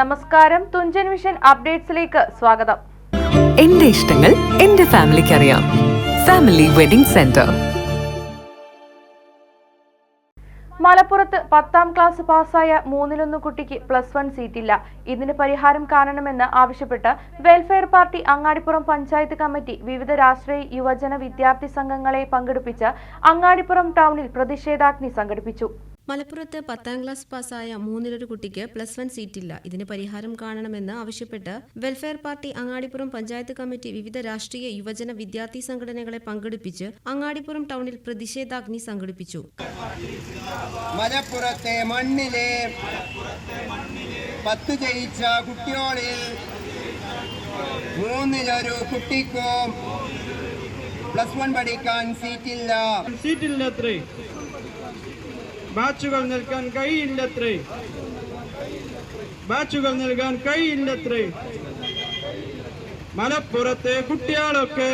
നമസ്കാരം. തുഞ്ചൻ മിഷൻ അപ്ഡേറ്റ്സിലേക്ക് സ്വാഗതം. എന്റെ ഇഷ്ടങ്ങൾ എന്റെ ഫാമിലിക്ക് അറിയാം. Family wedding centre. മലപ്പുറത്ത് പത്താം ക്ലാസ് പാസ്സായ മൂന്നിലൊന്ന് കുട്ടിക്ക് പ്ലസ് വൺ സീറ്റില്ല. ഇതിന് പരിഹാരം കാണണമെന്ന് ആവശ്യപ്പെട്ട് welfare party Angadippuram panchayat committee വിവിധ രാഷ്ട്രീയ യുവജന വിദ്യാർത്ഥി സംഘങ്ങളെ പങ്കെടുപ്പിച്ച് അങ്ങാടിപ്പുറം ടൗണിൽ പ്രതിഷേധാഗ്നി സംഘടിപ്പിച്ചു. മലപ്പുറത്ത് പത്താം ക്ലാസ് പാസ്സായ മൂന്നിലൊരു കുട്ടിക്ക് പ്ലസ് വൺ സീറ്റില്ല. ഇതിന് പരിഹാരം കാണണമെന്ന് ആവശ്യപ്പെട്ട് welfare party Angadippuram panchayat committee വിവിധ രാഷ്ട്രീയ യുവജന വിദ്യാർത്ഥി സംഘടനകളെ പങ്കെടുപ്പിച്ച് അങ്ങാടിപ്പുറം ടൗണിൽ പ്രതിഷേധാഗ്നി സംഘടിപ്പിച്ചു. മലപ്പുറത്തെ മണ്ണിലെ പത്ത് ജയിച്ച കുട്ടിയോളിൽ മൂന്നിലൊരു കുട്ടിക്കും പ്ലസ് വൺ പഠിക്കാൻ സീറ്റില്ല. സീറ്റില്ലത്രേ ബാച്ചുകൾ നൽകാൻ കഴിയില്ലത്രേ. ബാച്ചുകൾ നൽകാൻ കഴിയില്ലത്രേ. മലപ്പുറത്തെ കുട്ടികളൊക്കെ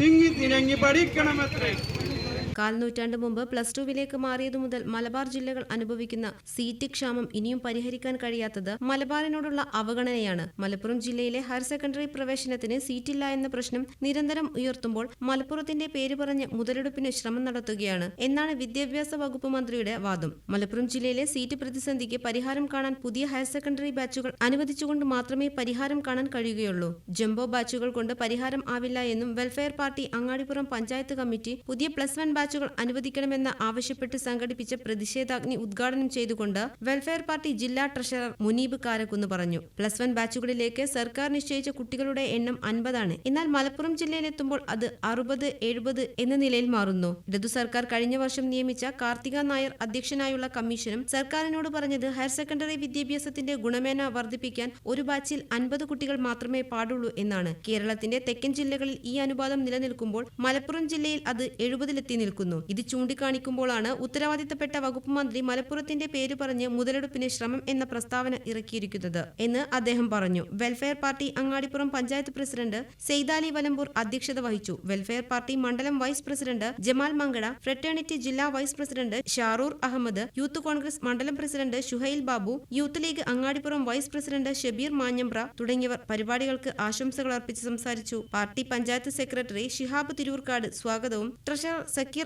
തിങ്ങി തിരങ്ങി പഠിക്കണമത്രേ. കാൽ നൂറ്റാണ്ട് മുമ്പ് പ്ലസ് ടുവിലേക്ക് മാറിയതു മുതൽ മലബാർ ജില്ലകൾ അനുഭവിക്കുന്ന സീറ്റ് ക്ഷാമം ഇനിയും പരിഹരിക്കാൻ കഴിയാത്തത് മലബാറിനോടുള്ള അവഗണനയാണ്. മലപ്പുറം ജില്ലയിലെ ഹയർ സെക്കൻഡറി പ്രവേശനത്തിന് സീറ്റില്ല എന്ന പ്രശ്നം നിരന്തരം ഉയർത്തുമ്പോൾ മലപ്പുറത്തിന്റെ പേര് പറഞ്ഞ് മുതലെടുപ്പിന് ശ്രമം നടത്തുകയാണ്. എന്നാണ് വിദ്യാഭ്യാസ വകുപ്പ് മന്ത്രിയുടെ വാദം. മലപ്പുറം ജില്ലയിലെ സീറ്റ് പ്രതിസന്ധിക്ക് പരിഹാരം കാണാൻ പുതിയ ഹയർ സെക്കൻഡറി ബാച്ചുകൾ അനുവദിച്ചുകൊണ്ട് മാത്രമേ പരിഹാരം കാണാൻ കഴിയുകയുള്ളൂ. ജംബോ ബാച്ചുകൾ കൊണ്ട് പരിഹാരം ആവില്ല എന്നും welfare party Angadippuram panchayat committee പുതിയ പ്ലസ് വൺ ബാച്ചുകൾ അനുവദിക്കണമെന്ന് ആവശ്യപ്പെട്ട് സംഘടിപ്പിച്ച പ്രതിഷേധാഗ്നി ഉദ്ഘാടനം ചെയ്തുകൊണ്ട് വെൽഫെയർ പാർട്ടി ജില്ലാ ട്രഷറർ മുനീബ് കാരക്കുന്ന് പറഞ്ഞു. പ്ലസ് വൺ ബാച്ചുകളിലേക്ക് സർക്കാർ നിശ്ചയിച്ച കുട്ടികളുടെ എണ്ണം അൻപതാണ്. എന്നാൽ മലപ്പുറം ജില്ലയിലെത്തുമ്പോൾ അത് അറുപത് എഴുപത് എന്ന നിലയിൽ മാറുന്നു. ഇടതു സർക്കാർ കഴിഞ്ഞ വർഷം നിയമിച്ച കാർത്തിക നായർ അധ്യക്ഷനായുള്ള കമ്മീഷനും സർക്കാരിനോട് പറഞ്ഞത് ഹയർ സെക്കൻഡറി വിദ്യാഭ്യാസത്തിന്റെ ഗുണമേന വർദ്ധിപ്പിക്കാൻ ഒരു ബാച്ചിൽ അൻപത് കുട്ടികൾ മാത്രമേ പാടുള്ളൂ എന്നാണ്. കേരളത്തിന്റെ തെക്കൻ ജില്ലകളിൽ ഈ അനുപാതം നിലനിൽക്കുമ്പോൾ മലപ്പുറം ജില്ലയിൽ അത് എഴുപതിലെത്തി നിൽക്കുന്നു ഇത് ചൂണ്ടിക്കാണിക്കുമ്പോഴാണ് ഉത്തരവാദിത്തപ്പെട്ട വകുപ്പ് മന്ത്രി മലപ്പുറത്തിന്റെ പേര് പറഞ്ഞ് മുതലെടുപ്പിന് ശ്രമം എന്ന പ്രസ്താവന ഇറക്കിയിരിക്കുന്നത് എന്ന് അദ്ദേഹം പറഞ്ഞു. Welfare party Angadippuram panchayat president Saithali Valambur അധ്യക്ഷത വഹിച്ചു. വെൽഫെയർ പാർട്ടി മണ്ഡലം vice president Jamal Mankada fraternity ജില്ലാ vice president Sharur Ahammed youth Congress മണ്ഡലം president Shuhail Babu youth league Angadippuram vice president Shabeer Manjambra തുടങ്ങിയവർ പരിപാടികൾക്ക് ആശംസകൾ അർപ്പിച്ച് സംസാരിച്ചു. പാർട്ടി പഞ്ചായത്ത് സെക്രട്ടറി ഷിഹാബ് തിരൂർക്കാട് സ്വാഗതവും ട്രഷറർ സക്കീർ